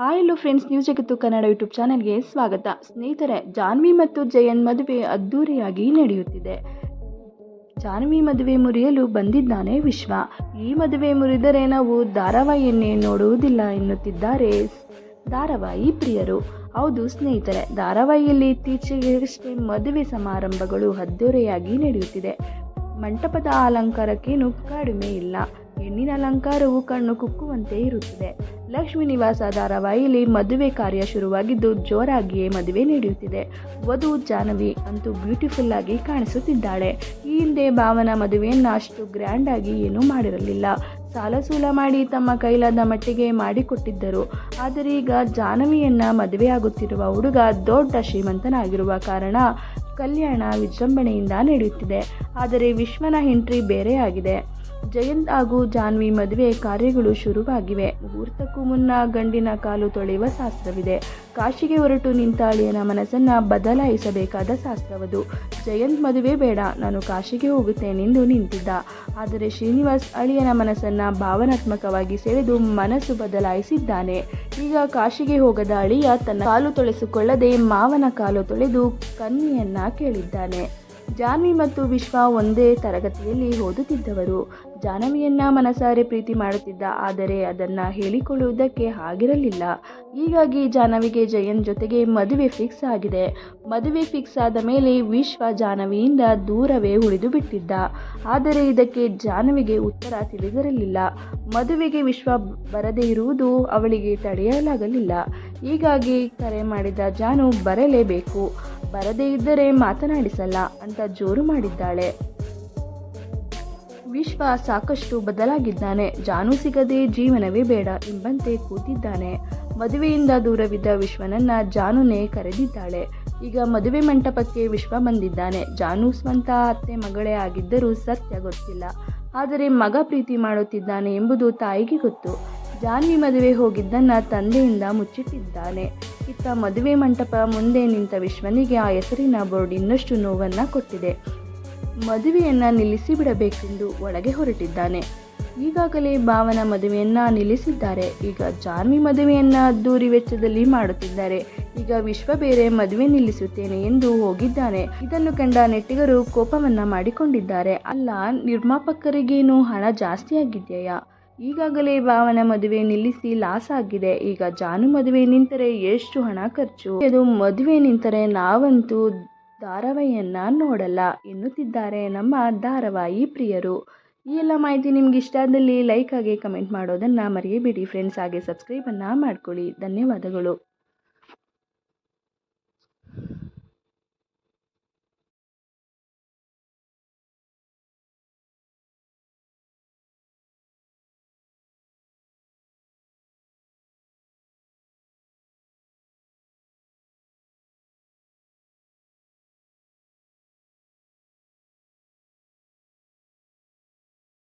Hi friends news ಜಗತ್ತು Kannada YouTube ಚಾನಲ್ಗೆ ಸ್ವಾಗತ. ಸ್ನೇಹಿತರೆ, ಜಾನ್ವಿ ಮತ್ತು ಜಯನ್ ಮದುವೆ ಅದ್ದೂರಿಯಾಗಿ ನಡೆಯುತ್ತಿದೆ. ಜಾನ್ವಿ ಮದುವೆ ಮುರಿಯಲು ಬಂದಿದ್ದಾನೆ ವಿಶ್ವ. ಈ ಮದುವೆ ಮುರಿದರೆ ನಾವು ಧಾರಾವಾಹಿಯನ್ನೇ ನೋಡುವುದಿಲ್ಲ ಎನ್ನುತ್ತಿದ್ದಾರೆ ಧಾರಾವಾಹಿ ಪ್ರಿಯರು. ಹೌದು ಸ್ನೇಹಿತರೆ, ಧಾರಾವಾಹಿಯಲ್ಲಿ ಇತ್ತೀಚೆಗಷ್ಟೇ ಮದುವೆ ಸಮಾರಂಭಗಳು ಅದ್ದೂರಿಯಾಗಿ ನಡೆಯುತ್ತಿದೆ. ಮಂಟಪದ ಅಲಂಕಾರಕ್ಕೇನು ಕಡಿಮೆ ಇಲ್ಲ. ಹೆಣ್ಣಿನ ಅಲಂಕಾರವು ಕಣ್ಣು ಕುಕ್ಕುವಂತೆ ಇರುತ್ತದೆ. ಲಕ್ಷ್ಮಿ ನಿವಾಸ ಧಾರಾವಾಹಿಯಲ್ಲಿ ಮದುವೆ ಕಾರ್ಯ ಶುರುವಾಗಿದ್ದು ಜೋರಾಗಿಯೇ ಮದುವೆ ನಡೆಯುತ್ತಿದೆ. ವಧು ಜಾಹ್ನವಿ ಅಂತೂ ಬ್ಯೂಟಿಫುಲ್ ಆಗಿ ಕಾಣಿಸುತ್ತಿದ್ದಾಳೆ. ಈ ಹಿಂದೆ ಭಾವನ ಮದುವೆಯನ್ನು ಅಷ್ಟು ಗ್ರ್ಯಾಂಡ್ ಆಗಿ ಏನೂ ಮಾಡಿರಲಿಲ್ಲ. ಸಾಲ ಸೂಲ ಮಾಡಿ ತಮ್ಮ ಕೈಲಾದ ಮಟ್ಟಿಗೆ ಮಾಡಿಕೊಟ್ಟಿದ್ದರು. ಆದರೆ ಈಗ ಜಾನವಿಯನ್ನ ಮದುವೆಯಾಗುತ್ತಿರುವ ಹುಡುಗ ದೊಡ್ಡ ಶ್ರೀಮಂತನಾಗಿರುವ ಕಾರಣ ಕಲ್ಯಾಣ ವಿಜೃಂಭಣೆಯಿಂದ ನಡೆಯುತ್ತಿದೆ. ಆದರೆ ವಿಶ್ವನ ಎಂಟ್ರಿ ಬೇರೆಯಾಗಿದೆ. ಜಯಂತ್ ಹಾಗೂ ಜಾನ್ವಿ ಮದುವೆ ಕಾರ್ಯಗಳು ಶುರುವಾಗಿವೆ. ಮುಹೂರ್ತಕ್ಕೂ ಮುನ್ನ ಗಂಡಿನ ಕಾಲು ತೊಳೆಯುವ ಶಾಸ್ತ್ರವಿದೆ. ಕಾಶಿಗೆ ಹೊರಟು ನಿಂತ ಅಳಿಯನ ಮನಸ್ಸನ್ನ ಬದಲಾಯಿಸಬೇಕಾದ ಶಾಸ್ತ್ರವದು. ಜಯಂತ್ ಮದುವೆ ಬೇಡ, ನಾನು ಕಾಶಿಗೆ ಹೋಗುತ್ತೇನೆಂದು ನಿಂತಿದ್ದ. ಆದರೆ ಶ್ರೀನಿವಾಸ್ ಅಳಿಯನ ಮನಸ್ಸನ್ನ ಭಾವನಾತ್ಮಕವಾಗಿ ಸೆಳೆದು ಮನಸ್ಸು ಬದಲಾಯಿಸಿದ್ದಾನೆ. ಈಗ ಕಾಶಿಗೆ ಹೋಗದ ಅಳಿಯ ತನ್ನ ಕಾಲು ತೊಳೆಸಿಕೊಳ್ಳದೆ ಮಾವನ ಕಾಲು ತೊಳೆದು ಕನ್ನಿಯನ್ನ ಕೇಳಿದ್ದಾನೆ. ಜಾನ್ವಿ ಮತ್ತು ವಿಶ್ವ ಒಂದೇ ತರಗತಿಯಲ್ಲಿ ಓದುತ್ತಿದ್ದವರು. ಜಾಹ್ನವಿಯನ್ನು ಮನಸಾರೆ ಪ್ರೀತಿ ಮಾಡುತ್ತಿದ್ದ, ಆದರೆ ಅದನ್ನು ಹೇಳಿಕೊಳ್ಳುವುದಕ್ಕೆ ಆಗಿರಲಿಲ್ಲ. ಹೀಗಾಗಿ ಜಾಹ್ನವಿಗೆ ಜಯನ್ ಜೊತೆಗೆ ಮದುವೆ ಫಿಕ್ಸ್ ಆಗಿದೆ. ಮದುವೆ ಫಿಕ್ಸ್ ಆದ ಮೇಲೆ ವಿಶ್ವ ಜಾಹ್ನವಿಯಿಂದ ದೂರವೇ ಉಳಿದು ಬಿಟ್ಟಿದ್ದ. ಆದರೆ ಇದಕ್ಕೆ ಜಾಹ್ನವಿಗೆ ಉತ್ತರ ತಿಳಿದಿರಲಿಲ್ಲ. ಮದುವೆಗೆ ವಿಶ್ವ ಬರದೇ ಇರುವುದು ಅವಳಿಗೆ ತಡೆಯಲಾಗಲಿಲ್ಲ. ಹೀಗಾಗಿ ಕರೆ ಮಾಡಿದ ಜಾನು ಬರಲೇಬೇಕು. ಬರದೇ ಇದ್ದರೆ ಮಾತನಾಡಿಸಲ್ಲ ಅಂತ ಜೋರು ಮಾಡಿದ್ದಾಳೆ. ವಿಶ್ವ ಸಾಕಷ್ಟು ಬದಲಾಗಿದ್ದಾನೆ. ಜಾನು ಸಿಗದೆ ಜೀವನವೇ ಬೇಡ ಎಂಬಂತೆ ಕೂತಿದ್ದಾನೆ. ಮದುವೆಯಿಂದ ದೂರವಿದ್ದ ವಿಶ್ವನನ್ನ ಜಾನುನೇ ಕರೆದಿದ್ದಾಳೆ. ಈಗ ಮದುವೆ ಮಂಟಪಕ್ಕೆ ವಿಶ್ವ ಬಂದಿದ್ದಾನೆ. ಜಾನು ಸ್ವಂತ ಅತ್ತೆ ಮಗಳೇ ಆಗಿದ್ದರೂ ಸತ್ಯ ಗೊತ್ತಿಲ್ಲ. ಆದರೆ ಮಗ ಪ್ರೀತಿ ಮಾಡುತ್ತಿದ್ದಾನೆ ಎಂಬುದು ತಾಯಿಗೆ ಗೊತ್ತು. ಜಾನ್ವಿ ಮದುವೆ ಹೋಗಿದ್ದನ್ನು ತಂದೆಯಿಂದ ಮುಚ್ಚಿಟ್ಟಿದ್ದಾನೆ. ಇತ್ತ ಮದುವೆ ಮಂಟಪ ಮುಂದೆ ನಿಂತ ವಿಶ್ವನಿಗೆ ಆ ಹೆಸರಿನ ಬೋರ್ಡ್ ಇನ್ನಷ್ಟು ನೋವನ್ನು ಕೊಟ್ಟಿದೆ. ಮದುವೆಯನ್ನು ನಿಲ್ಲಿಸಿ ಬಿಡಬೇಕೆಂದು ಒಳಗೆ ಹೊರಟಿದ್ದಾನೆ. ಈಗಾಗಲೇ ಭಾವನ ಮದುವೆಯನ್ನು ನಿಲ್ಲಿಸಿದ್ದಾರೆ. ಈಗ ಜಾನ್ವಿ ಮದುವೆಯನ್ನು ಅದ್ದೂರಿ ವೆಚ್ಚದಲ್ಲಿ ಮಾಡುತ್ತಿದ್ದಾರೆ. ಈಗ ವಿಶ್ವ ಬೇರೆ ಮದುವೆ ನಿಲ್ಲಿಸುತ್ತೇನೆ ಎಂದು ಹೋಗಿದ್ದಾನೆ. ಇದನ್ನು ಕಂಡ ನೆಟ್ಟಿಗರು ಕೋಪವನ್ನು ಮಾಡಿಕೊಂಡಿದ್ದಾರೆ. ಅಲ್ಲ, ನಿರ್ಮಾಪಕರಿಗೇನು ಹಣ ಜಾಸ್ತಿ ಆಗಿದೆಯಾ ಈಗಾಗಲೇ ಭಾವನ ಮದುವೆ ನಿಲ್ಲಿಸಿ ಲಾಸ್ ಆಗಿದೆ. ಈಗ ಜಾನು ಮದುವೆ ನಿಂತರೆ ಎಷ್ಟು ಹಣ ಖರ್ಚು? ಅದು ಮದುವೆ ನಿಂತರೆ ನಾವಂತೂ ಧಾರಾವಾಹಿಯನ್ನ ನೋಡಲ್ಲ ಎನ್ನುತ್ತಿದ್ದಾರೆ ನಮ್ಮ ಧಾರಾವಾಹಿ ಪ್ರಿಯರು. ಈ ಎಲ್ಲ ಮಾಹಿತಿ ನಿಮ್ಗೆ ಇಷ್ಟ ಆದಲ್ಲಿ ಲೈಕ್ ಆಗಿ ಕಮೆಂಟ್ ಮಾಡೋದನ್ನ ಮರೆಯಬೇಡಿ. ಫ್ರೆಂಡ್ಸ್ ಹಾಗೆ ಸಬ್ಸ್ಕ್ರೈಬನ್ನು ಮಾಡ್ಕೊಳ್ಳಿ. ಧನ್ಯವಾದಗಳು.